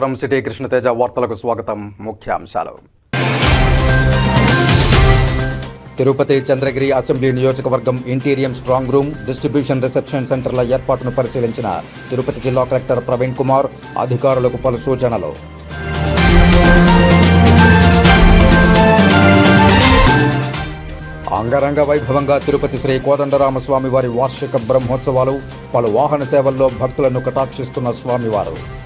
నమస్కారం సిటీ కృష్ణతేజ వార్తలకు స్వాగతం. ముఖ్యాంశాలు. తిరుపతి చంద్రగిరి అసెంబ్లీ నియోజకవర్గం interim strong room distribution reception సెంటర్ల ఏర్పాటును పరిశీలించిన తిరుపతి జిల్లా కలెక్టర్ ప్రవీణ్ కుమార్ అధికారులకు పలు సూచనలు. అంగరంగ వైభవంగా తిరుపతి శ్రీ కోదండరామస్వామి వారి వార్షిక బ్రహ్మోత్సవాలు పలు వాహన సేవల్లో భక్తులను కటాక్షిస్తున్న స్వామివారు.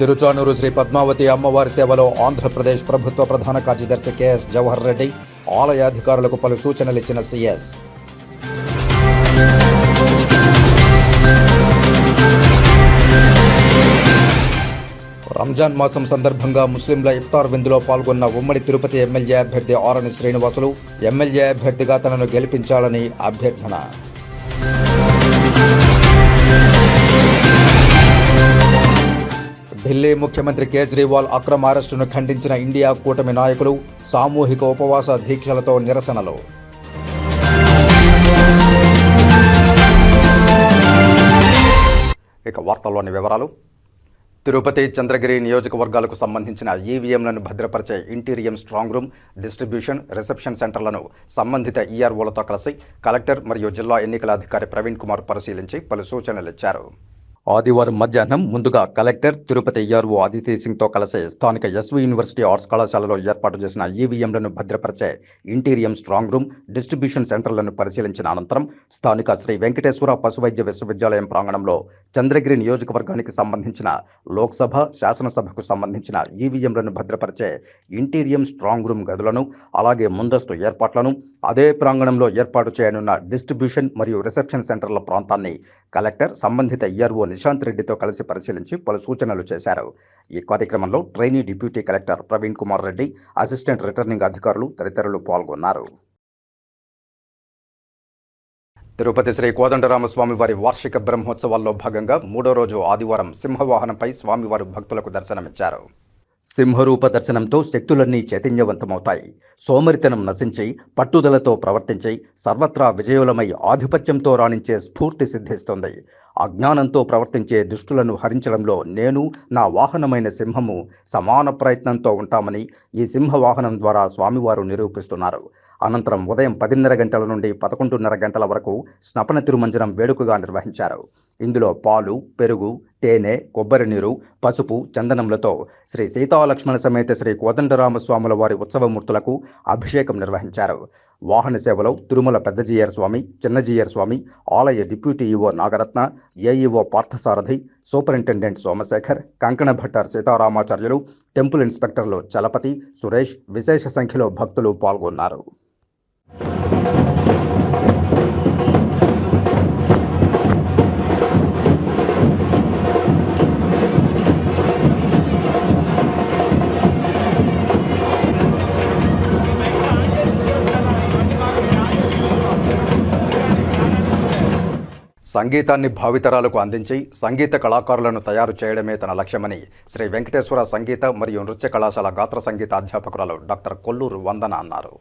తిరుచానూరు శ్రీ పద్మావతి అమ్మవారి సేవలో ఆంధ్రప్రదేశ్ ప్రభుత్వ ప్రధాన కార్యదర్శి కెఎస్ జవహర్ రెడ్డి ఆలయాధికారులకు పలు సూచనలు ఇచ్చిన సిఎస్ రంజాన్ మాసం సందర్భంగా ముస్లింల ఇఫ్తార్ విందులో పాల్గొన్న ఉమ్మడి తిరుపతి ఎమ్మెల్యే అభ్యర్థి ఆరణి శ్రీనివాసులు ఎమ్మెల్యే అభ్యర్థిగా తనను గెలిపించాలని అభ్యర్థన ఢిల్లీ ముఖ్యమంత్రి కేజ్రీవాల్ అక్రమ అరెస్టును ఖండించిన ఇండియా కూటమి నాయకులు సామూహిక ఉపవాస దీక్షలతో నిరసనలు. ఇక వార్తల్లోని వివరాలు. తిరుపతి చంద్రగిరి నియోజకవర్గాలకు సంబంధించిన ఈవీఎంలను భద్రపరిచే interim strong room distribution reception సెంటర్లను సంబంధిత ఈఆర్ఓలతో కలిసి కలెక్టర్ మరియు జిల్లా ఎన్నికల అధికారి ప్రవీణ్ కుమార్ పరిశీలించి పలు సూచనలు ఇచ్చారు. ఆదివారం మధ్యాహ్నం ముందుగా కలెక్టర్ తిరుపతి ఈఆర్ఓ ఆదిత్య సింగ్తో కలిసి స్థానిక ఎస్వి యూనివర్సిటీ ఆర్ట్స్ కళాశాలలో ఏర్పాటు చేసిన ఈవీఎంలను భద్రపరిచే ఇంటీరియం స్ట్రాంగ్ రూమ్ డిస్ట్రిబ్యూషన్ సెంటర్లను పరిశీలించిన అనంతరం స్థానిక శ్రీ వెంకటేశ్వర పశువైద్య విశ్వవిద్యాలయం ప్రాంగణంలో చంద్రగిరి నియోజకవర్గానికి సంబంధించిన లోక్సభ శాసనసభకు సంబంధించిన ఈవీఎంలను భద్రపరిచే ఇంటీరియం స్ట్రాంగ్ రూమ్ గదులను అలాగే ముందస్తు ఏర్పాట్లను అదే ప్రాంగణంలో ఏర్పాటు చేయనున్న డిస్ట్రిబ్యూషన్ మరియు రిసెప్షన్ సెంటర్ల ప్రాంతాన్ని కలెక్టర్ సంబంధిత ఈఆర్ఓ ప్రశాంత్ రెడ్డితో కలిసి పరిశీలించి పలు సూచనలు చేశారు. ఈ కార్యక్రమంలో trainee deputy collector Praveen Kumar Reddy assistant returning అధికారులు తదితరులు పాల్గొన్నారు. తిరుపతి శ్రీ కోదండరామస్వామి వారి వార్షిక బ్రహ్మోత్సవాల్లో భాగంగా మూడో రోజు ఆదివారం సింహవాహనంపై స్వామివారు భక్తులకు దర్శనమిచ్చారు. సింహరూప దర్శనంతో శక్తులన్నీ చైతన్యవంతమవుతాయి. సోమరితనం నశించి పట్టుదలతో ప్రవర్తించి సర్వత్రా విజయులమై ఆధిపత్యంతో రాణించే స్ఫూర్తి సిద్ధిస్తుంది. అజ్ఞానంతో ప్రవర్తించే దుష్టులను హరించడంలో నేను నా వాహనమైన సింహము సమాన ప్రయత్నంతో ఉంటామని ఈ సింహ వాహనం ద్వారా స్వామివారు నిరూపిస్తున్నారు. అనంతరం ఉదయం పదిన్నర గంటల నుండి పదకొండున్నర గంటల వరకు స్నపన తిరుమంజనం వేడుకగా నిర్వహించారు. ఇందులో పాలు పెరుగు తేనె కొబ్బరి నీరు పసుపు చందనములతో శ్రీ సీతాలక్ష్మణ సమేత శ్రీ కోదండరామస్వాముల వారి ఉత్సవమూర్తులకు అభిషేకం నిర్వహించారు. వాహన సేవలో తిరుమల పెద్దజీయర్ స్వామి చిన్నజీయర్ స్వామి ఆలయ deputy EO Nagaratna AEO Parthasarathi superintendent Somasekhar కంకణ భట్టార్ సీతారామాచార్యులు టెంపుల్ ఇన్స్పెక్టర్లు చలపతి సురేష్ విశేష సంఖ్యలో భక్తులు పాల్గొన్నారు. సంగీతాన్ని భావితరాలకు అందించి సంగీత కళాకారులను తయారు చేయడమే తన లక్ష్యమని శ్రీ వెంకటేశ్వర సంగీత మరియు నృత్య కళాశాల గాత్ర సంగీత అధ్యాపకురాలు డాక్టర్ కొల్లూరు వందన అన్నారు.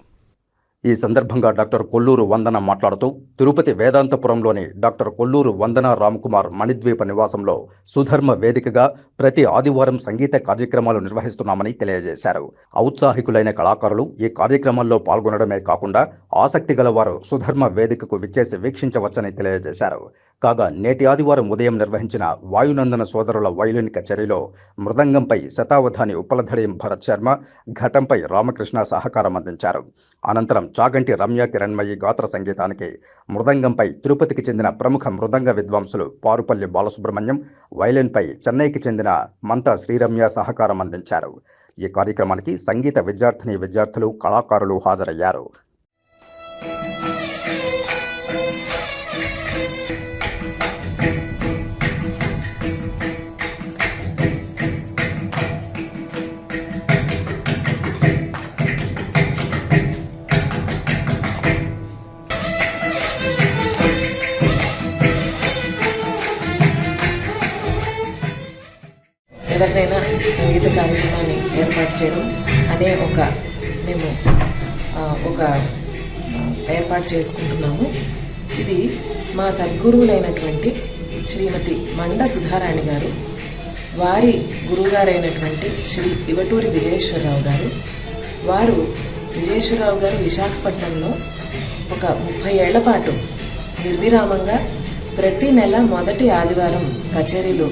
ఈ సందర్భంగా డాక్టర్ కొల్లూరు వందన మాట్లాడుతూ తిరుపతి వేదాంతపురంలోని డాక్టర్ కొల్లూరు వందన రామ్కుమార్ మణిద్వీప నివాసంలో సుధర్మ వేదికగా ప్రతి ఆదివారం సంగీత కార్యక్రమాలు నిర్వహిస్తున్నామని తెలియజేశారు. ఔత్సాహికులైన కళాకారులు ఈ కార్యక్రమాల్లో పాల్గొనడమే కాకుండా ఆసక్తి గలవారు సుధర్మ వేదికకు విచ్చేసి వీక్షించవచ్చని తెలియజేశారు. కాగా నేటి ఆదివారం ఉదయం నిర్వహించిన వాయునందన సోదరుల వైలిన్ కచేరీలో మృదంగంపై శతావధాని ఉపలధడియం భరత్ శర్మ ఘటంపై రామకృష్ణ సహకారం అందించారు. అనంతరం చాగంటి రమ్య కిరణ్మయి గాత్ర సంగీతానికి మృదంగంపై తిరుపతికి చెందిన ప్రముఖ మృదంగ విద్వాంసులు పారుపల్లి బాలసుబ్రహ్మణ్యం వైలిన్పై చెన్నైకి చెందిన మంత శ్రీరమ్య సహకారం అందించారు. ఈ కార్యక్రమానికి సంగీత విద్యార్థిని విద్యార్థులు కళాకారులు హాజరయ్యారు. చేసుకుంటున్నాము. ఇది మా సద్గురువులైనటువంటి శ్రీమతి మండ సుధారాణి గారు వారి గురువుగారైనటువంటి శ్రీ ఇవటూరి విజయేశ్వరరావు గారు. వారు విజయేశ్వరరావు గారు విశాఖపట్నంలో ఒక ముప్పై ఏళ్ళ పాటు నిర్విరామంగా ప్రతి నెల మొదటి ఆదివారం కచేరీలు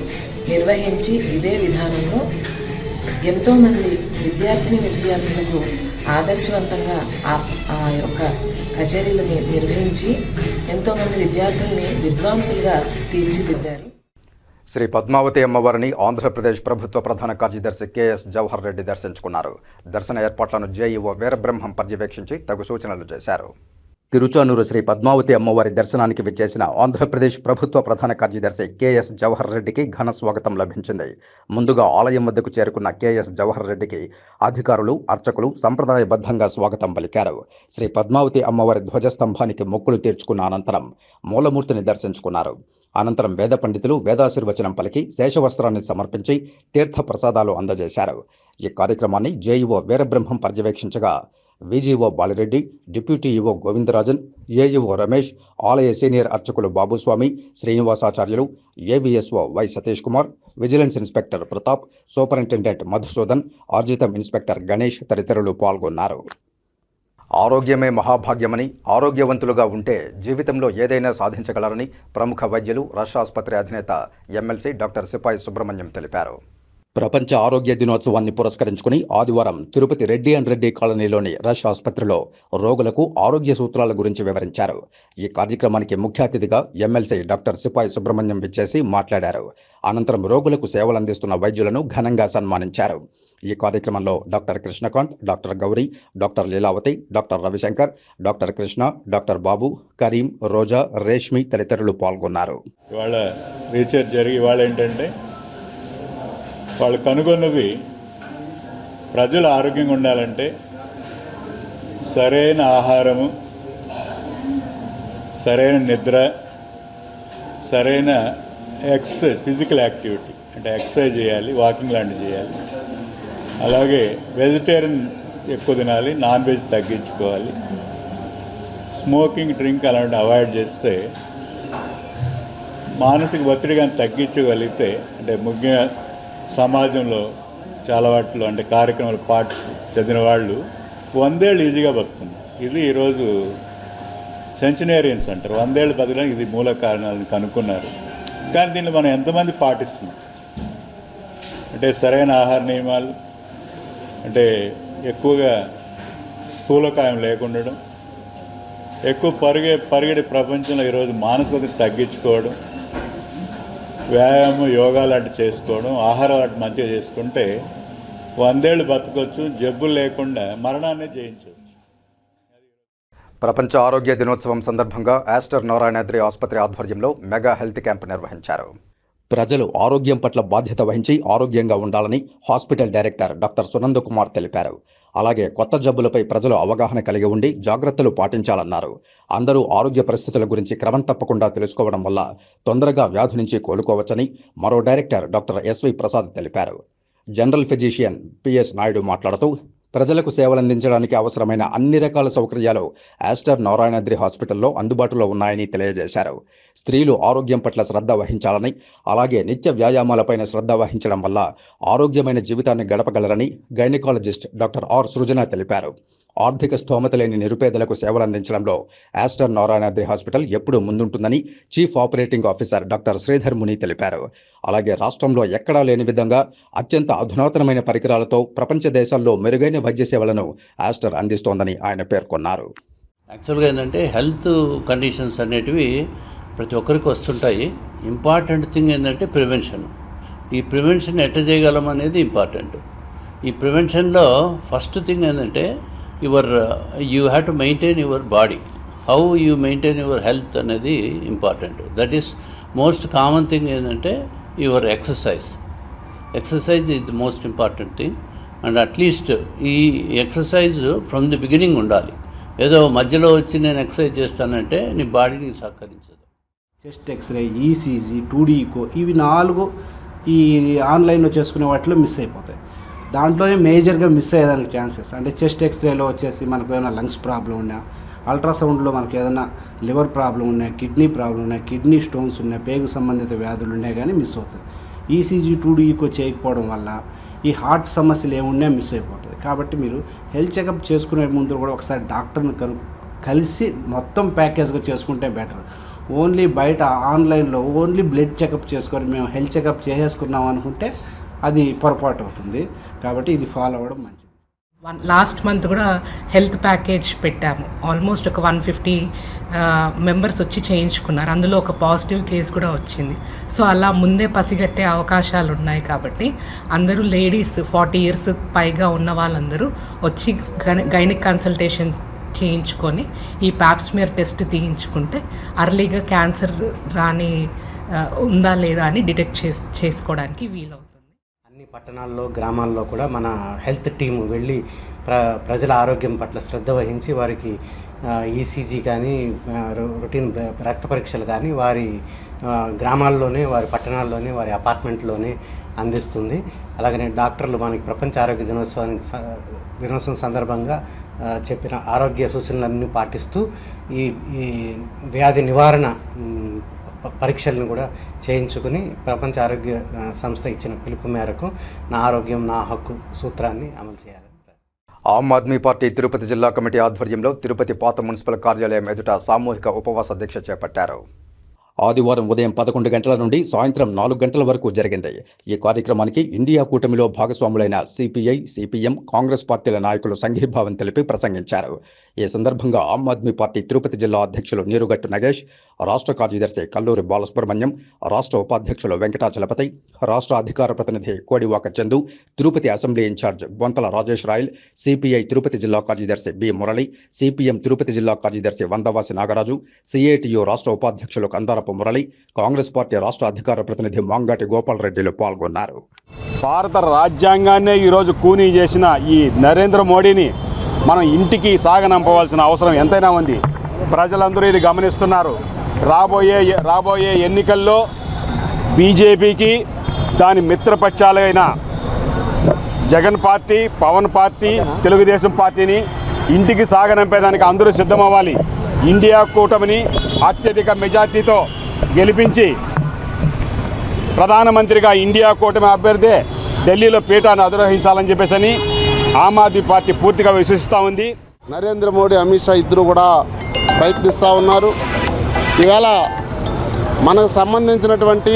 నిర్వహించి ఇదే విధానంలో ఎంతోమంది విద్యార్థిని విద్యార్థులకు ఆదర్శవంతంగా ఆ యొక్క కచేరీలని నిర్వహించి ఎంతోమంది విద్యార్థుల్ని విద్వాంసులుగా తీర్చిదిద్దారు. శ్రీ పద్మావతి అమ్మవారిని ఆంధ్రప్రదేశ్ ప్రభుత్వ ప్రధాన కార్యదర్శి కెఎస్ జవహర్ రెడ్డి దర్శించుకున్నారు. దర్శన ఏర్పాట్లను జేఈఓ వీరబ్రహ్మం పర్యవేక్షించి తగు సూచనలు చేశారు. తిరుచానూరు శ్రీ పద్మావతి అమ్మవారి దర్శనానికి విచ్చేసిన ఆంధ్రప్రదేశ్ ప్రభుత్వ ప్రధాన కార్యదర్శి కెఎస్ జవహర్ రెడ్డికి ఘన స్వాగతం లభించింది. ముందుగా ఆలయం వద్దకు చేరుకున్న కెఎస్ జవహర్ రెడ్డికి అధికారులు అర్చకులు సంప్రదాయబద్ధంగా స్వాగతం పలికారు. శ్రీ పద్మావతి అమ్మవారి ధ్వజస్తంభానికి మొక్కులు తీర్చుకున్న అనంతరం మూలమూర్తిని దర్శించుకున్నారు. అనంతరం వేద పండితులు వేదాశీర్వచనం పలికి శేషవస్త్రాన్ని సమర్పించి తీర్థ ప్రసాదాలు అందజేశారు. ఈ కార్యక్రమాన్ని JEO Veerabrahmam పర్యవేక్షించగా VGO Balireddy deputy EO Govindarajan AEO Ramesh ఆలయ సీనియర్ అర్చకులు Babuswami Srinivasacharyulu AVSO Y Satish Kumar vigilance inspector Pratap superintendent Madhusudan ఆర్జితం inspector Ganesh తదితరులు పాల్గొన్నారు. ఆరోగ్యమే మహాభాగ్యమని ఆరోగ్యవంతులుగా ఉంటే జీవితంలో ఏదైనా సాధించగలరని ప్రముఖ వైద్యులు రష్యా ఆసుపత్రి అధినేత ఎమ్మెల్సీ డాక్టర్ సిపాయి సుబ్రహ్మణ్యం తెలిపారు. ప్రపంచ ఆరోగ్య దినోత్సవాన్ని పురస్కరించుకుని ఆదివారం తిరుపతి రెడ్డి అండ్ రెడ్డి కాలనీలోని రష్ ఆసుపత్రిలో రోగులకు ఆరోగ్య సూత్రాల గురించి వివరించారు. ఈ కార్యక్రమానికి ముఖ్య అతిథిగా ఎమ్మెల్సీ డాక్టర్ సిపాయి సుబ్రహ్మణ్యం విచ్చేసి మాట్లాడారు. అనంతరం రోగులకు సేవలు అందిస్తున్న వైద్యులను ఘనంగా సన్మానించారు. ఈ కార్యక్రమంలో doctor Krishnakanth doctor Gowri doctor Leelavathi doctor Ravishankar doctor Krishna doctor Babu Karim Roja Reshmi తదితరులు పాల్గొన్నారు. ఇవాళ రీసెర్చ్ జరిగి ఇవాళ ఏంటంటే వాళ్ళు కనుగొన్నది ప్రజలు ఆరోగ్యంగా ఉండాలంటే సరైన ఆహారము సరైన నిద్ర సరైన ఎక్సర్సైజ్ ఫిజికల్ యాక్టివిటీ అంటే ఎక్సర్సైజ్ చేయాలి వాకింగ్ లాంటివి చేయాలి. అలాగే వెజిటేరియన్ ఎక్కువ తినాలి నాన్ వెజ్ తగ్గించుకోవాలి. స్మోకింగ్ డ్రింక్ అలాంటివి అవాయిడ్ చేస్తే మానసిక ఒత్తిడి కానీ తగ్గించగలిగితే అంటే ముఖ్యంగా సమాజంలో చాలా వాటిలో అంటే కార్యక్రమాలు పాటు చదివిన వాళ్ళు వందేళ్ళు ఈజీగా బతుకుతున్నారు. ఇది ఈరోజు సెంచునేరియన్స్ అంటారు. వందేళ్ళు బతకడానికి ఇది మూల కారణాలను కనుక్కున్నారు. కానీ దీన్ని మనం ఎంతమంది పాటిస్తున్నాం? అంటే సరైన ఆహార నియమాలు అంటే ఎక్కువగా స్థూలకాయం లేకుండడం ఎక్కువ పరిగే పరిగెడే ప్రపంచంలో ఈరోజు మానసిక తగ్గించుకోవడం వ్యాయామం యోగా లాంటి చేసుకోవడం ఆహారం లాంటి మంచిగా చేసుకుంటే వందేళ్ళు బతకొచ్చు జబ్బులు లేకుండా మరణాన్ని జయించవచ్చు. ప్రపంచ ఆరోగ్య దినోత్సవం సందర్భంగా ఆస్టర్ నారాయణాద్రి ఆసుపత్రి ఆధ్వర్యంలో మెగా హెల్త్ క్యాంప్ నిర్వహించారు. ప్రజలు ఆరోగ్యం పట్ల బాధ్యత వహించి ఆరోగ్యంగా ఉండాలని hospital director doctor Sunanda Kumar తెలిపారు. అలాగే కొత్త జబ్బులపై ప్రజలు అవగాహన కలిగి ఉండి జాగ్రత్తలు పాటించాలన్నారు. అందరూ ఆరోగ్య పరిస్థితుల గురించి క్రమం తప్పకుండా తెలుసుకోవడం వల్ల తొందరగా వ్యాధి నుంచి కోలుకోవచ్చని మరో డైరెక్టర్ డాక్టర్ ఎస్వి ప్రసాద్ తెలిపారు. జనరల్ ఫిజిషియన్ పిఎస్ నాయుడు మాట్లాడుతూ ప్రజలకు సేవలందించడానికి అవసరమైన అన్ని రకాల సౌకర్యాలు ఆస్టర్ నారాయణాద్రి హాస్పిటల్లో అందుబాటులో ఉన్నాయని తెలియజేశారు. స్త్రీలు ఆరోగ్యం పట్ల శ్రద్ధ వహించాలని అలాగే నిత్య వ్యాయామాలపైన శ్రద్ధ వహించడం వల్ల ఆరోగ్యమైన జీవితాన్ని గడపగలరని గైనకాలజిస్ట్ డాక్టర్ ఆర్ సృజన తెలిపారు. ఆర్థిక స్తోమత లేని నిరుపేదలకు సేవలు అందించడంలో ఆస్టర్ నారాయణాద్రి హాస్పిటల్ ఎప్పుడూ ముందుంటుందని chief operating officer doctor Sridhar Muni తెలిపారు. అలాగే రాష్ట్రంలో ఎక్కడా లేని విధంగా అత్యంత అధునాతనమైన పరికరాలతో ప్రపంచ దేశాల్లో మెరుగైన వైద్య సేవలను ఆస్టర్ అందిస్తోందని ఆయన పేర్కొన్నారు. యాక్చువల్గా ఏంటంటే హెల్త్ కండిషన్స్ అనేటివి ప్రతి ఒక్కరికి వస్తుంటాయి. ఇంపార్టెంట్ థింగ్ ఏంటంటే ప్రివెన్షన్. ఈ ప్రివెన్షన్ ఎట్ట చేయగలం అనేది ఇంపార్టెంట్. ఈ ప్రివెన్షన్లో ఫస్ట్ థింగ్ ఏంటంటే your you have to maintain your body. How you maintain your health అనేది important. That is most common thing ఏంటంటే your exercise. Exercise is the most important thing. And at least ఈ exercise from the beginning ఉండాలి. ఏదో మధ్యలో వచ్చి నేను exercise చేస్తానంటే నీ బాడీని సహకరించదు. చెస్ట్ ఎక్స్రే ఈసీజీ టూడీకో ఇవి నాలుగు ఈ ఆన్లైన్లో చేసుకునే వాటిలో మిస్ అయిపోతాయి. దాంట్లోనే మేజర్గా మిస్ అయ్యేదానికి ఛాన్సెస్. అంటే చెస్ట్ ఎక్స్రేలో వచ్చేసి మనకు ఏమైనా లంగ్స్ ప్రాబ్లం ఉన్నా అల్ట్రాసౌండ్లో మనకి ఏదైనా లివర్ ప్రాబ్లం ఉన్నాయి కిడ్నీ ప్రాబ్లం ఉన్నాయి కిడ్నీ స్టోన్స్ ఉన్నాయి పేగు సంబంధిత వ్యాధులు ఉన్నాయి కానీ మిస్ అవుతుంది ఈసీజీ టూ ఈకో చేయకపోవడం వల్ల ఈ హార్ట్ సమస్యలు ఏమున్నా మిస్ అయిపోతుంది కాబట్టి మీరు హెల్త్ చెకప్ చేసుకునే ముందు కూడా ఒకసారి డాక్టర్ని కను కలిసి మొత్తం ప్యాకేజ్గా చేసుకుంటే బెటర్. ఓన్లీ బయట ఆన్లైన్లో ఓన్లీ బ్లడ్ చెకప్ చేసుకొని మేము హెల్త్ చెకప్ చేసేసుకున్నాం అనుకుంటే అది పొరపాటు అవుతుంది. కాబట్టి ఇది ఫాలో అవ్వడం మంచిది. వన్ లాస్ట్ మంత్ కూడా హెల్త్ ప్యాకేజ్ పెట్టాము. ఆల్మోస్ట్ ఒక వన్ ఫిఫ్టీ మెంబర్స్ వచ్చి చేయించుకున్నారు. అందులో ఒక పాజిటివ్ కేసు కూడా వచ్చింది. సో అలా ముందే పసిగట్టే అవకాశాలు ఉన్నాయి కాబట్టి అందరూ లేడీస్ ఫార్టీ ఇయర్స్ పైగా ఉన్న వాళ్ళందరూ వచ్చి గైనిక్ కన్సల్టేషన్ చేయించుకొని ఈ ప్యాప్స్మియర్ టెస్ట్ తీయించుకుంటే అర్లీగా క్యాన్సర్ రాని ఉందా లేదా అని డిటెక్ట్ చేస్ చేసుకోవడానికి వీలవుతుంది. పట్టణాల్లో గ్రామాల్లో కూడా మన హెల్త్ టీము వెళ్ళి ప్ర ప్రజల ఆరోగ్యం పట్ల శ్రద్ధ వహించి వారికి ఈసీజీ కానీ రొ- రొటీన్ రక్త పరీక్షలు కానీ వారి గ్రామాల్లోనే వారి పట్టణాల్లోనే వారి అపార్ట్మెంట్లోనే అందిస్తుంది. అలాగనే డాక్టర్లు మనకి ప్రపంచ ఆరోగ్య దినోత్సవానికి దినోత్సవం సందర్భంగా చెప్పిన ఆరోగ్య సూచనలన్నీ పాటిస్తూ ఈ ఈ వ్యాధి నివారణ పరీక్షలను కూడా చేయించుకుని ప్రపంచ ఆరోగ్య సంస్థ ఇచ్చిన పిలుపు మేరకు నా ఆరోగ్యం నా హక్కు సూత్రాన్ని అమలు చేయాలి ఆమ్ ఆద్మీ పార్టీ తిరుపతి జిల్లా కమిటీ ఆధ్వర్యంలో తిరుపతి పాత మున్సిపల్ కార్యాలయం ఎదుట సామూహిక ఉపవాస దీక్ష చేపట్టారు. ఆదివారం ఉదయం పదకొండు గంటల నుండి సాయంత్రం నాలుగు గంటల వరకు జరిగింది. ఈ కార్యక్రమానికి ఇండియా కూటమిలో భాగస్వాములైన సిపిఐ సిపిఎం కాంగ్రెస్ పార్టీల నాయకులు సంఘీభావం తెలిపి ప్రసంగించారు. ఈ సందర్భంగా ఆమ్ ఆద్మీ పార్టీ తిరుపతి జిల్లా అధ్యక్షులు నీరుగట్టు నగేష్ రాష్ట్ర కార్యదర్శి కల్లూరి బాలసుబ్రహ్మణ్యం రాష్ట్ర ఉపాధ్యక్షులు వెంకటాచలపతి రాష్ట్ర అధికార ప్రతినిధి Kodivaka Chandu Tirupati assembly in charge Bonthala Rajesh Royal CPI Tirupati జిల్లా కార్యదర్శి బి మురళి సిపిఎం తిరుపతి జిల్లా కార్యదర్శి వందవాసి నాగరాజు సిఐటియు రాష్ట్ర ఉపాధ్యక్షులు కందారపు మురళి కాంగ్రెస్ పార్టీ రాష్ట్ర అధికార ప్రతినిధి మాంగాటి గోపాల్ రెడ్డిలు పాల్గొన్నారు. భారత రాజ్యాంగాన్నే ఈరోజు కూనీ చేసిన ఈ నరేంద్ర మోడీని మనం ఇంటికి సాగనంపవలసిన అవసరం ఎంతైనా ఉంది. ప్రజలందరూ ఇది గమనిస్తున్నారు. రాబోయే రాబోయే ఎన్నికల్లో బీజేపీకి దాని మిత్రపక్షాలైన జగన్ పార్టీ పవన్ పార్టీ తెలుగుదేశం పార్టీని ఇంటికి సాగనంపేదానికి అందరూ సిద్ధమవ్వాలి. ఇండియా కూటమిని అత్యధిక మెజార్టీతో గెలిపించి ప్రధానమంత్రిగా ఇండియా కూటమి అభ్యర్థి ఢిల్లీలో పీఠాన్ని అధిరోహించాలని చెప్పేసి ఆమ్ ఆద్మీ పార్టీ పూర్తిగా విశ్వసిస్తూ ఉంది. నరేంద్ర మోడీ అమిత్ షా ఇద్దరు కూడా ప్రయత్నిస్తూ ఉన్నారు. ఈవేళ మనకు సంబంధించినటువంటి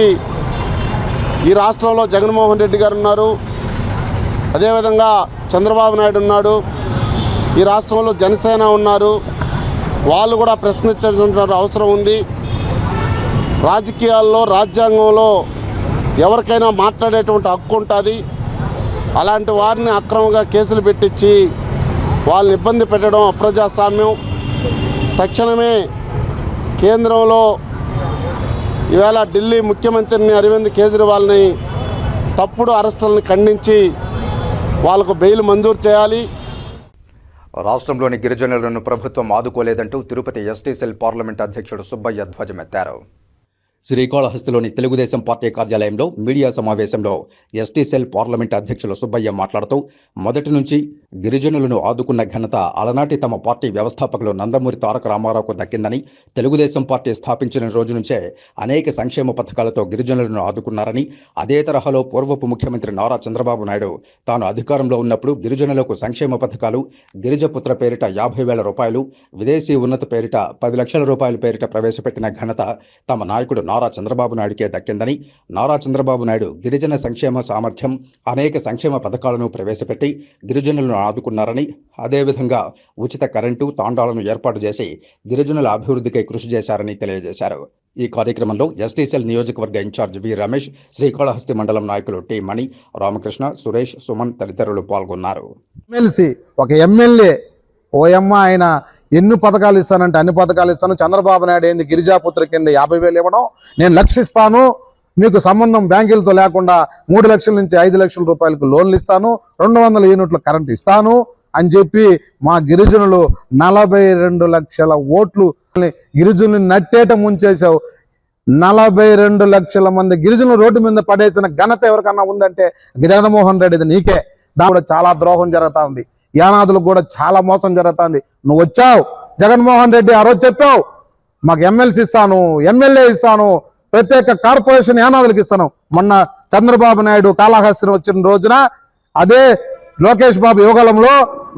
ఈ రాష్ట్రంలో జగన్మోహన్ రెడ్డి గారు ఉన్నారు. అదేవిధంగా చంద్రబాబు నాయుడు ఉన్నాడు. ఈ రాష్ట్రంలో జనసేన ఉన్నారు. వాళ్ళు కూడా ప్రశ్నించాల్సిన అవసరం ఉంది. రాజకీయాల్లో రాజ్యాంగంలో ఎవరికైనా మాట్లాడేటువంటి హక్కు ఉంటుంది. అలాంటి వారిని అక్రమంగా కేసులు పెట్టించి వాళ్ళని ఇబ్బంది పెట్టడం అప్రజాస్వామ్యం. తక్షణమే కేంద్రంలో ఈవేళ ఢిల్లీ ముఖ్యమంత్రిని అరవింద్ కేజ్రీవాల్ని తప్పుడు అరెస్టులను ఖండించి వాళ్ళకు బెయిల్ మంజూరు చేయాలి. రాష్ట్రంలోని గిరిజనులను ప్రభుత్వం ఆదుకోలేదంటూ తిరుపతి ఎస్టీ సెల్ పార్లమెంట్ అధ్యక్షుడు సుబ్బయ్య ధ్వజమెత్తారు. శ్రీకాళహస్తిలోని తెలుగుదేశం పార్టీ కార్యాలయంలో మీడియా సమావేశంలో ఎస్టీ సెల్ పార్లమెంట్ అధ్యక్షులు సుబ్బయ్య మాట్లాడుతూ మొదటి నుంచి గిరిజనులను ఆదుకున్న ఘనత అలనాటి తమ పార్టీ వ్యవస్థాపకులు నందమూరి తారక రామారావుకు దక్కిందని తెలుగుదేశం పార్టీ స్థాపించిన రోజు నుంచే అనేక సంక్షేమ పథకాలతో గిరిజనులను ఆదుకున్నారని అదే తరహాలో పూర్వపు ముఖ్యమంత్రి నారా చంద్రబాబు నాయుడు తాను అధికారంలో ఉన్నప్పుడు గిరిజనులకు సంక్షేమ పథకాలు గిరిజపుత్ర పేరిట యాభై వేల రూపాయలు విదేశీ ఉన్నత పేరిట పది లక్షల రూపాయల పేరిట ప్రవేశపెట్టిన ఘనత తమ నాయకుడు నారా చంద్రబాబు నాయుడికే దక్కిందని నారా చంద్రబాబు నాయుడు గిరిజన సంక్షేమ సామర్థ్యం అనేక సంక్షేమ పథకాలను ప్రవేశపెట్టి గిరిజనులను ఆదుకున్నారని అదేవిధంగా ఉచిత కరెంటు తాండాలను ఏర్పాటు చేసి గిరిజనుల అభివృద్ధికై కృషి చేశారని తెలియజేశారు. ఈ కార్యక్రమంలో ఎస్టీసీఎల్ నియోజకవర్గ ఇన్ఛార్జ్ వి రమేష్ శ్రీకాళహస్తి మండలం నాయకులు టి మణి రామకృష్ణ సురేష్ సుమన్ తదితరులు పాల్గొన్నారు. ఒక ఎమ్మెల్యే ఓయమ్మ ఆయన ఎన్ని పథకాలు ఇస్తానంటే అన్ని పథకాలు ఇస్తాను. చంద్రబాబు నాయుడు ఏంది? గిరిజాపుత్ర కింద యాభై వేలు ఇవ్వడం. నేను లక్షిస్తాను. మీకు సంబంధం బ్యాంకులతో లేకుండా మూడు లక్షల నుంచి ఐదు లక్షల రూపాయలకు లోన్లు ఇస్తాను. రెండు వందల యూనిట్ల కరెంట్ ఇస్తాను అని చెప్పి మా గిరిజనులు నలభై రెండు లక్షల ఓట్లు గిరిజనులు నట్టేట ముంచేశావు. నలభై రెండు లక్షల మంది గిరిజనులు రోడ్డు మీద పడేసిన ఘనత ఎవరికన్నా ఉందంటే జగన్మోహన్ రెడ్డిది నీకే. దాని చాలా ద్రోహం జరుగుతూ ఉంది. యానాదులకు కూడా చాలా మోసం జరుగుతుంది. నువ్వు వచ్చావు. జగన్మోహన్ రెడ్డి ఆ రోజు చెప్పావు మాకు ఎమ్మెల్సీ ఇస్తాను ఎమ్మెల్యే ఇస్తాను ప్రత్యేక కార్పొరేషన్ యానాదులకు ఇస్తాను. మొన్న చంద్రబాబు నాయుడు కాళహస్తి వచ్చిన రోజున అదే లోకేష్ బాబు యోగలంలో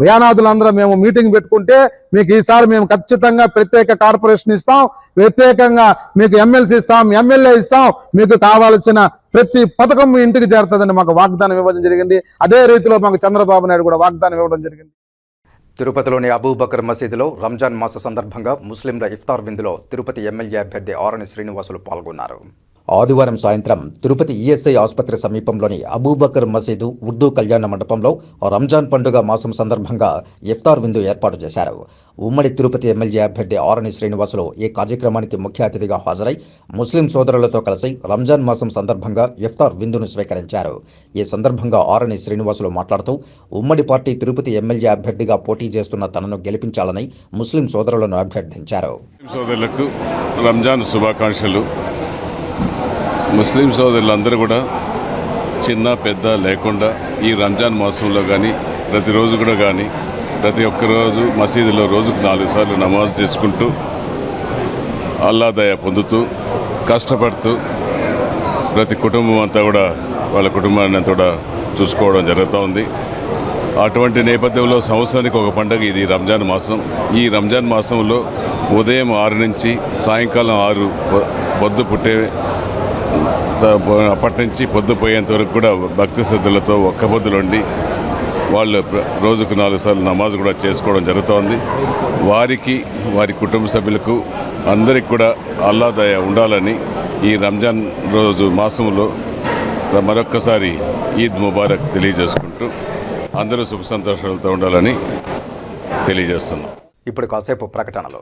యానాదులందరూ మేము మీటింగ్ పెట్టుకుంటే మీకు ఈసారి మేము ఖచ్చితంగా ప్రత్యేక కార్పొరేషన్ ఇస్తాం ప్రత్యేకంగా మీకు ఎమ్మెల్సీ ఇస్తాం ఎమ్మెల్యే ఇస్తాం మీకు కావాల్సిన ప్రతి పథకం మీ ఇంటికి చేరుతుందని మాకు వాగ్దానం ఇవ్వడం జరిగింది. అదే రీతిలో మాకు చంద్రబాబు నాయుడు కూడా వాగ్దానం ఇవ్వడం జరిగింది. తిరుపతిలోని అబూబకర్ మసీదులో రంజాన్ మాస సందర్భంగా ముస్లింల ఇఫ్తార్ విందులో తిరుపతి ఎమ్మెల్యే అభ్యర్థి ఆరణి శ్రీనివాసులు పాల్గొన్నారు. ఆదివారం సాయంత్రం తిరుపతి ఈఎస్ఐ ఆసుపత్రి సమీపంలోని అబూబకర్ మసీదు ఉర్దూ కళ్యాణ మండపంలో రంజాన్ పండుగ మాసం సందర్భంగా ఇఫ్తార్ విందు ఏర్పాటు చేశారు. ఉమ్మడి తిరుపతి ఎమ్మెల్యే అభ్యర్థి ఆరణి శ్రీనివాసులు ఈ కార్యక్రమానికి ముఖ్య అతిథిగా హాజరై ముస్లిం సోదరులతో కలిసి రంజాన్ మాసం సందర్భంగా ఇఫ్తార్ విందును స్వీకరించారు. ఈ సందర్భంగా ఆరణి శ్రీనివాసులు మాట్లాడుతూ ఉమ్మడి పార్టీ తిరుపతి ఎమ్మెల్యే అభ్యర్థిగా పోటీ చేస్తున్న తనను గెలిపించాలని ముస్లిం సోదరులను అభ్యర్థించారు. సోదరులకు రంజాన్ శుభాకాంక్షలు. ముస్లిం సోదరులందరూ కూడా చిన్న పెద్ద లేకుండా ఈ రంజాన్ మాసంలో కానీ ప్రతిరోజు కూడా కానీ ప్రతి ఒక్క రోజు మసీదులో రోజుకు నాలుగు సార్లు నమాజ్ చేసుకుంటూ అల్లా పొందుతూ కష్టపడుతూ ప్రతి కుటుంబం అంతా కూడా వాళ్ళ కుటుంబాన్ని అంతా కూడా చూసుకోవడం జరుగుతూ ఉంది. అటువంటి నేపథ్యంలో సంవత్సరానికి ఒక పండుగ ఇది రంజాన్ మాసం. ఈ రంజాన్ మాసంలో ఉదయం ఆరు నుంచి సాయంకాలం ఆరు బొద్దు పొద్దు పుట్టే అప్పటి నుంచి పొద్దుపోయేంత వరకు కూడా భక్తి శ్రద్ధలతో ఒక్క పొద్దులుండి వాళ్ళు రోజుకు నాలుగు సార్లు నమాజ్ కూడా చేసుకోవడం జరుగుతోంది. వారికి వారి కుటుంబ సభ్యులకు అందరికి కూడా ఆహ్లాదయ ఉండాలని ఈ రంజాన్ రోజు మాసంలో మరొక్కసారి ఈద్ ముబారక్ తెలియజేసుకుంటూ అందరూ సుఖ సంతోషాలతో ఉండాలని తెలియజేస్తున్నాం. ఇప్పుడు కాసేపు ప్రకటనలు.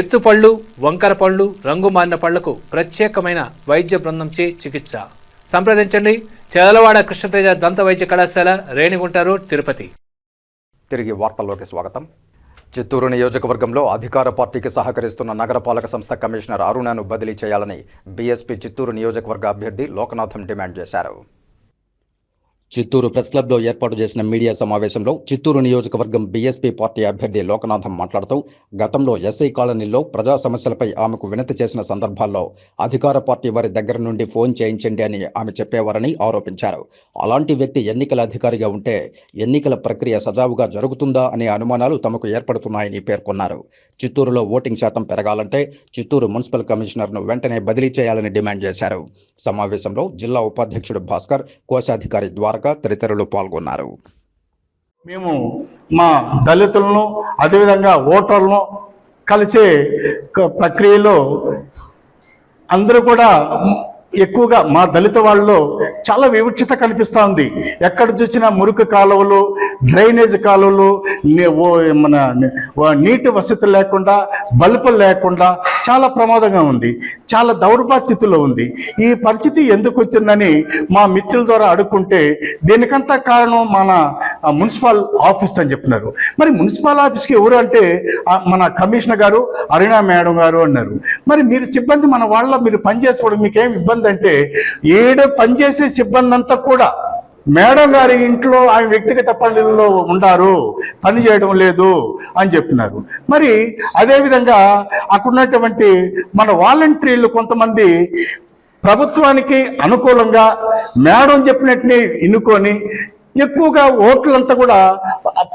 ఎత్తుపళ్ళు వంకర పళ్ళు రంగు మారిన పళ్ళకు ప్రత్యేకమైన వైద్య బృందంచే చికిత్స. సంప్రదించండి. చెదలవాడ కృష్ణతేజ దంత వైద్య కళాశాల రేణిగుంటారు తిరుపతి. తిరిగి వార్తల్లోకి స్వాగతం. చిత్తూరు నియోజకవర్గంలో అధికార పార్టీకి సహకరిస్తున్న నగరపాలక సంస్థ కమిషనర్ అరుణను బదిలీ చేయాలని బీఎస్పీ చిత్తూరు నియోజకవర్గ అభ్యర్థి లోకనాథం డిమాండ్ చేశారు. చిత్తూరు ప్రెస్ క్లబ్లో ఏర్పాటు చేసిన మీడియా సమావేశంలో చిత్తూరు నియోజకవర్గం బీఎస్పీ పార్టీ అభ్యర్థి లోకనాథం మాట్లాడుతూ గతంలో ఎస్ఐ కాలనీలో ప్రజా సమస్యలపై ఆమెకు వినతి చేసిన సందర్భాల్లో అధికార పార్టీ వారి దగ్గర నుండి ఫోన్ చేయించండి అని ఆమె చెప్పేవారని ఆరోపించారు. అలాంటి వ్యక్తి ఎన్నికల అధికారిగా ఉంటే ఎన్నికల ప్రక్రియ సజావుగా జరుగుతుందా అనే అనుమానాలు తమకు ఏర్పడుతున్నాయని పేర్కొన్నారు. చిత్తూరులో ఓటింగ్ శాతం పెరగాలంటే చిత్తూరు మున్సిపల్ కమిషనర్ను వెంటనే బదిలీ చేయాలని డిమాండ్ చేశారు. సమావేశంలో జిల్లా ఉపాధ్యక్షుడు భాస్కర్ కోశాధికారి ద్వారక తదితరులు పాల్గొన్నారు. మేము మా దళితులను అదేవిధంగా ఓటర్లను కలిసే ప్రక్రియలో అందరూ కూడా ఎక్కువగా మా దళిత వాళ్ళలో చాలా వివక్షత కనిపిస్తూ ఉంది. ఎక్కడ చూసినా మురుకు కాలువలు డ్రైనేజ్ కాలువలు ఓ మన నీటి వసతి లేకుండా బల్బులు లేకుండా చాలా ప్రమాదంగా ఉంది చాలా దౌర్భాస్థితిలో ఉంది. ఈ పరిస్థితి ఎందుకు వచ్చిందని మా మిత్రుల ద్వారా అడుక్కుంటే దీనికంతా కారణం మన మున్సిపల్ ఆఫీస్ అని చెప్పినారు. మరి మున్సిపల్ ఆఫీస్కి ఎవరు అంటే మన కమిషనర్ గారు అరుణా మేడం గారు అన్నారు. మరి మీరు సిబ్బంది మన వాళ్ళ మీరు పనిచేసుకోవడం మీకేం ఇబ్బంది అంటే ఏడు పనిచేసే సిబ్బంది అంతా కూడా మేడం గారి ఇంట్లో ఆయన వ్యక్తిగత పనుల్లో ఉండారు పని చేయడం లేదు అని చెప్పినారు. మరి అదేవిధంగా అక్కడున్నటువంటి మన వాలంటీర్లు కొంతమంది ప్రభుత్వానికి అనుకూలంగా మేడం చెప్పినట్టుని ఎన్నుకొని ఎక్కువగా ఓట్లంతా కూడా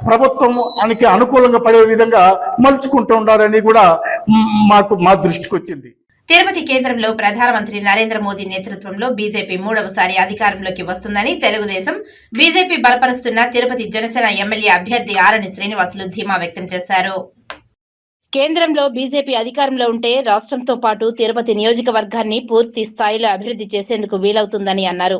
ప్రభుత్వానికి అనుకూలంగా పడే విధంగా మలుచుకుంటూ ఉండారని కూడా మాకు మా దృష్టికి వచ్చింది తిరుపతి కేంద్రంలో ప్రధానమంత్రి నరేంద్ర మోదీ నేతృత్వంలో బీజేపీ మూడవసారి అధికారంలోకి వస్తుందని తెలుగుదేశం బీజేపీ బలపరుస్తున్న తిరుపతి జనసేన ఎమ్మెల్యే అభ్యర్థి ఆరణి శ్రీనివాసులు ధీమా వ్యక్తం చేశారు. కేంద్రంలో బీజేపీ అధికారంలో ఉంటే రాష్ట్రంతో పాటు తిరుపతి నియోజకవర్గాన్ని పూర్తి స్థాయిలో అభివృద్ధి చేసేందుకు వీలవుతుందని అన్నారు.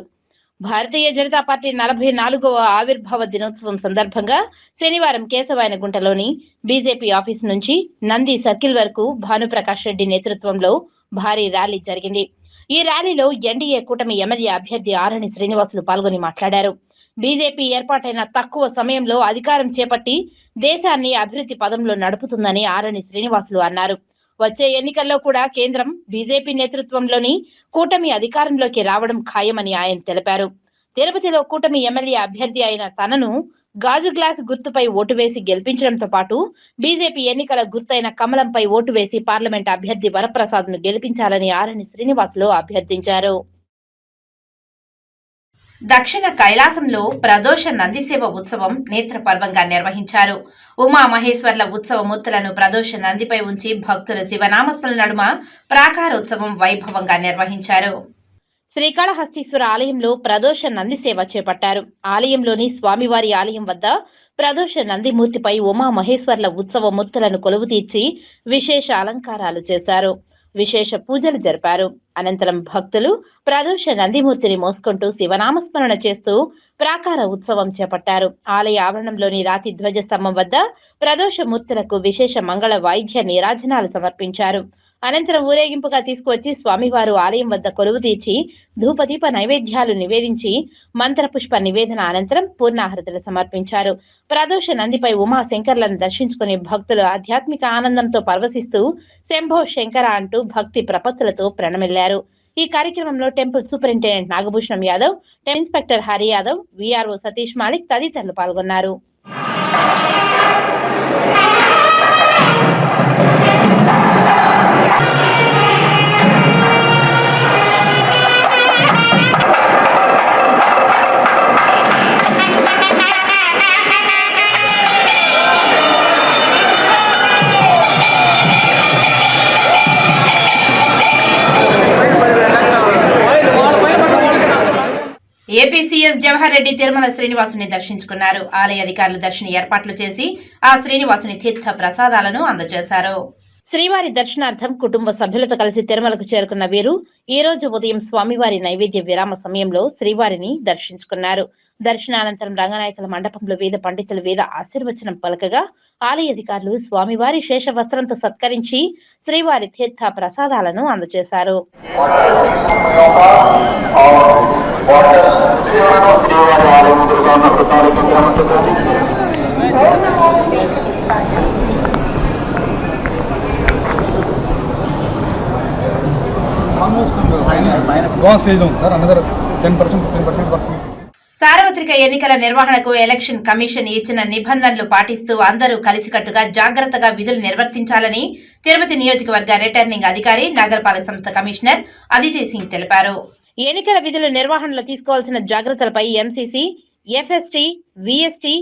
భారతీయ జనతా పార్టీ నలభై నాలుగవ ఆవిర్భావ దినోత్సవం సందర్భంగా శనివారం కేశవాయనగుంటలోని బీజేపీ ఆఫీస్ నుంచి నంది సర్కిల్ వరకు భానుప్రకాష్ రెడ్డి నేతృత్వంలో భారీ ర్యాలీ జరిగింది. ఈ ర్యాలీలో ఎన్డీఏ కూటమి ఎమ్మెల్యే అభ్యర్థి ఆరణి శ్రీనివాసులు పాల్గొని మాట్లాడారు. బీజేపీ ఏర్పాటైన తక్కువ సమయంలో అధికారం చేపట్టి దేశాన్ని అభివృద్ధి పదంలో నడుపుతుందని ఆరణి శ్రీనివాసులు అన్నారు. వచ్చే ఎన్నికల్లో కూడా కేంద్రం బీజేపీ నేతృత్వంలోని కూటమి అధికారంలోకి రావడం ఖాయమని ఆయన తెలిపారు. తిరుపతిలో కూటమి ఎమ్మెల్యే అభ్యర్థి అయిన తనను గాజు గ్లాస్ గుర్తుపై ఓటు వేసి గెలిపించడంతో పాటు బీజేపీ ఎన్నికల గుర్తైన కమలంపై ఓటు వేసి పార్లమెంట్ అభ్యర్థి వరప్రసాద్ను గెలిపించాలని ఆరణి శ్రీనివాసులు అభ్యర్థించారు. దక్షిణ కైలాసంలో ప్రదోష నందిసేవ ఉత్సవం నేత్రపర్వంగా నిర్వహించారు. ఉమా మహేశ్వర్ల ఉత్సవ ప్రదోష నందిపై ఉంచి భక్తులు శివనామస్మరణ నడుమ ప్రాకారోత్సవం వైభవంగా నిర్వహించారు. శ్రీకాళహస్తీశ్వర ఆలయంలో ప్రదోష నంది సేవ చేపట్టారు. ఆలయంలోని స్వామివారి ఆలయం వద్ద ప్రదోష నందిమూర్తిపై ఉమా మహేశ్వర్ల ఉత్సవ మూర్తులను కొలువు తీర్చి విశేష అలంకారాలు చేశారు. విశేష పూజలు జరిపారు. అనంతరం భక్తులు ప్రదోష నందిమూర్తిని మోసుకుంటూ శివనామస్మరణ చేస్తూ ప్రాకార ఉత్సవం చేపట్టారు. ఆలయ ఆవరణంలోని రాతి ధ్వజస్తంభం వద్ద ప్రదోష మూర్తులకు విశేష మంగళ వాయిద్య నీరాజనాలు సమర్పించారు. అనంతరం ఊరేగింపుగా తీసుకువచ్చి స్వామివారు ఆలయం వద్ద కొలువు తీర్చి ధూపదీప నైవేద్యాలు నివేదించి మంత్రపుష్ప నివేదన అనంతరం పూర్ణాహృతులు సమర్పించారు. ప్రదోష నందిపై ఉమా శంకర్లను దర్శించుకుని భక్తులు ఆధ్యాత్మిక ఆనందంతో పరవశిస్తూ శంభో శంకర అంటూ భక్తి ప్రపత్తులతో ప్రణమిల్లారు. ఈ కార్యక్రమంలో temple superintendent Nagabhushanam Yadav inspector Hari Yadav VRO Satish Malik తదితరులు పాల్గొన్నారు. ఏపీ సీఎస్ జవహర్ రెడ్డి తిరుమల శ్రీనివాసుని దర్శించుకున్నారు. ఆలయ అధికారులు దర్శన ఏర్పాట్లు చేసి ఆ శ్రీనివాసుని తీర్థ ప్రసాదాలను అందజేశారు. శ్రీవారి దర్శనార్థం కుటుంబ సభ్యులతో కలిసి తిరుమలకు చేరుకున్న వీరు ఈ రోజు ఉదయం స్వామివారి నైవేద్య విరామ సమయంలో శ్రీవారిని దర్శించుకున్నారు. దర్శనానంతరం రంగనాయకుల మండపంలో వేద పండితులు వేద ఆశీర్వచనం పలకగా ఆలయ అధికారులు స్వామివారి శేష వస్త్రంతో సత్కరించి శ్రీవారి తీర్థ ప్రసాదాలను అందజేశారు. సార్వత్రిక ఎన్నికల నిర్వహణకు ఎలక్షన్ కమిషన్ ఇచ్చిన నిబంధనలు పాటిస్తూ అందరూ కలిసికట్టుగా జాగ్రత్తగా విధులు నిర్వర్తించాలని తిరుపతి నియోజకవర్గ రిటర్నింగ్ అధికారి నగరపాలక సంస్థ కమిషనర్ అదితి సింగ్ తెలిపారు. ఎన్నికల విధుల నిర్వహణలో తీసుకోవాల్సిన జాగ్రత్తలపై ఎంసీసీ ఎఫ్ఎస్టీ విఎస్టీ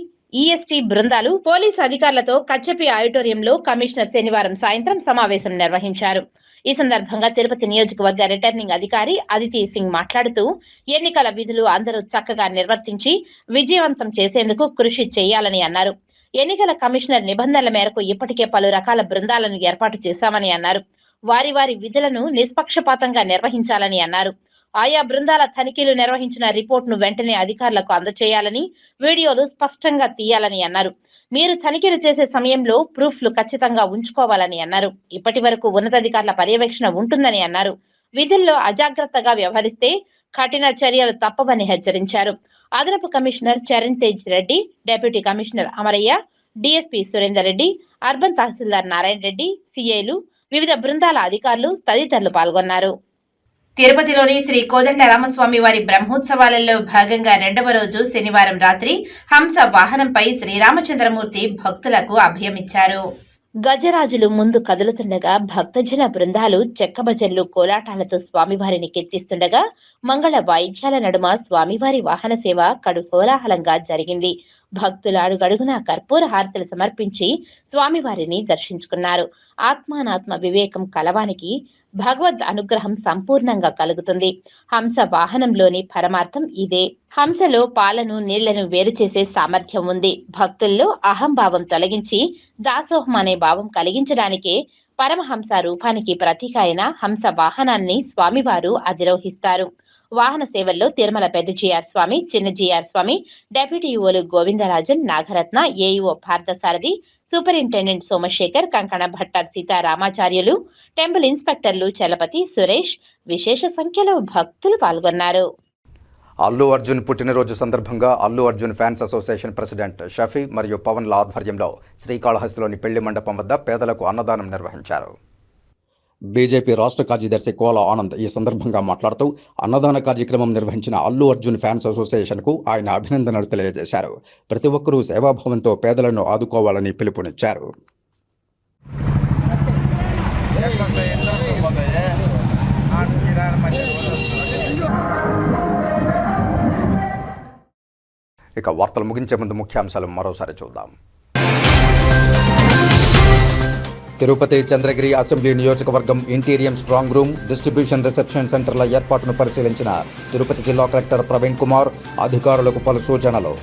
ఈఎస్టీ బృందాలు పోలీసు అధికారులతో కచ్చపి ఆడిటోరియంలో కమిషనర్ శనివారం సాయంత్రం సమావేశం నిర్వహించారు. ఈ సందర్భంగా తిరుపతి నియోజకవర్గ రిటర్నింగ్ అధికారి అదితి సింగ్ మాట్లాడుతూ ఎన్నికల విధులు అందరూ చక్కగా నిర్వర్తించి విజయవంతం చేసేందుకు కృషి చేయాలని అన్నారు. ఎన్నికల కమిషనర్ నిబంధనల మేరకు ఇప్పటికే పలు రకాల బృందాలను ఏర్పాటు చేశామని అన్నారు. వారి వారి విధులను నిష్పక్షపాతంగా నిర్వహించాలని అన్నారు. ఆయా బృందాల తనిఖీలు నిర్వహించిన రిపోర్టును వెంటనే అధికారులకు అందజేయాలని వీడియోలు స్పష్టంగా తీయాలని అన్నారు. మీరు తనిఖీలు చేసే సమయంలో ప్రూఫ్లు ఖచ్చితంగా ఉంచుకోవాలని అన్నారు. ఇప్పటి వరకు ఉన్నతాధికారుల పర్యవేక్షణ ఉంటుందని అన్నారు. విధుల్లో అజాగ్రత్తగా వ్యవహరిస్తే కఠిన చర్యలు తప్పవని హెచ్చరించారు. అదనపు commissioner Charan Tej Reddy deputy commissioner Amaraiah DSP Surender Reddy urban తహసీల్దార్ నారాయణ రెడ్డి సిఐలు వివిధ బృందాల అధికారులు తదితరులు పాల్గొన్నారు. తిరుపతిలోని శ్రీ కోదండ రామస్వామి వారి బ్రహ్మోత్సవాలలో భాగంగా రెండవ రోజు శనివారం రాత్రి హంస వాహనంపై శ్రీరామచంద్రమూర్తి భక్తులకు అభయమిచ్చారు. గజరాజులు ముందు కదులుతుండగా భక్తజన బృందాలు చెక్కబజన్లు కోలాటాలతో స్వామివారిని కీర్తిస్తుండగా మంగళ వాయిద్యాల నడుమ స్వామివారి వాహన సేవ కడు కోలాహలంగా జరిగింది. భక్తులు అడుగడుగున కర్పూర హారతలు సమర్పించి స్వామివారిని దర్శించుకున్నారు. ఆత్మానాత్మ వివేకం కలవానికి భగవద్ అనుగ్రహం సంపూర్ణంగా కలుగుతుంది. హంస వాహనంలోని పరమార్థం ఇదే. హంసలో పాలను నీళ్ళను వేరు చేసే సామర్థ్యం ఉంది. భక్తుల్లో అహంభావం తొలగించి దాసోహం అనే భావం కలిగించడానికే పరమహంస రూపానికి ప్రతీక అయిన హంస వాహనాన్ని స్వామివారు అధిరోహిస్తారు. వాహన సేవల్లో తిరుమల పెద్ద జిఆర్ స్వామి చిన్న GR Swami deputy ఈఓలు Govindarajan Nagaratna AEO Parthasarathi superintendent Somasekhar Kankana Bhattar Seetharamacharyulu temple ఇన్స్పెక్టర్లు Chalapathi Suresh విశేష సంఖ్యలో భక్తులు పాల్గొన్నారు. అల్లు అర్జున్ పుట్టినరోజు సందర్భంగా Allu Arjun fans association president Shafi మరియు పవన్ల ఆధ్వర్యంలో శ్రీకాళహస్తిలోని పెళ్ళి మండపం వద్ద పేదలకు అన్నదానం నిర్వహించారు. బీజేపీ రాష్ట్ర కార్యదర్శి కోల ఆనంద్ ఈ సందర్భంగా మాట్లాడుతూ అన్నదాన కార్యక్రమం నిర్వహించిన అల్లు అర్జున్ ఫ్యాన్స్ అసోసియేషన్కు ఆయన అభినందనలు తెలియజేశారు. ప్రతి ఒక్కరూ సేవాభావంతో పేదలను ఆదుకోవాలని పిలుపునిచ్చారు. ఇక వార్తలు ముగించే ముందు ముఖ్యాంశాలు మరోసారి చూద్దాం. తిరుపతి చంద్రగిరి అసెంబ్లీ నియోజకవర్గం interim strong room distribution reception సెంటర్ల ఏర్పాటును పరిశీలించిన తిరుపతి జిల్లా కలెక్టర్ ప్రవీణ్ కుమార్ అధికారులకు పలు సూచనలు.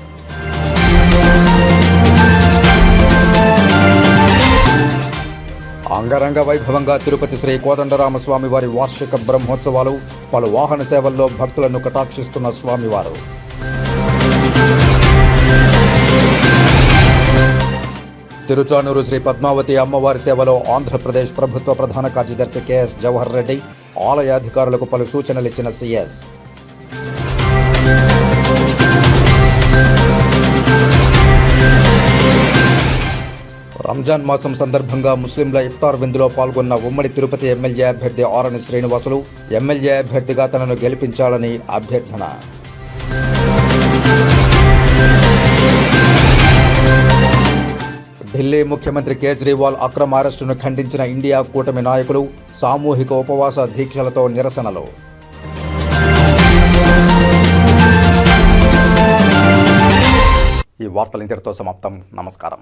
అంగరంగ వైభవంగా తిరుపతి శ్రీ కోదండరామస్వామి వారి వార్షిక బ్రహ్మోత్సవాలు పలు వాహన సేవల్లో భక్తులను కటాక్షిస్తున్న స్వామివారు. తిరుచానూరు శ్రీ పద్మావతి అమ్మవారి సేవలో ఆంధ్రప్రదేశ్ ప్రభుత్వ ప్రధాన కార్యదర్శి కెఎస్ జవహర్ రెడ్డి ఆలయాధికారులకు పలు సూచనలు ఇచ్చిన సిఎస్ రంజాన్ మాసం సందర్భంగా ముస్లింల ఇఫ్తార్ విందులో పాల్గొన్న ఉమ్మడి తిరుపతి ఎమ్మెల్యే అభ్యర్థి ఆరణి శ్రీనివాసులు ఎమ్మెల్యే అభ్యర్థిగా తనను గెలిపించాలని అభ్యర్థన ఢిల్లీ ముఖ్యమంత్రి కేజ్రీవాల్ అక్రమ అరెస్టును ఖండించిన ఇండియా కూటమి నాయకులు సామూహిక ఉపవాస దీక్షలతో నిరసనలు. ఈ వార్తలు ఇంతటితో సమాప్తం. నమస్కారం.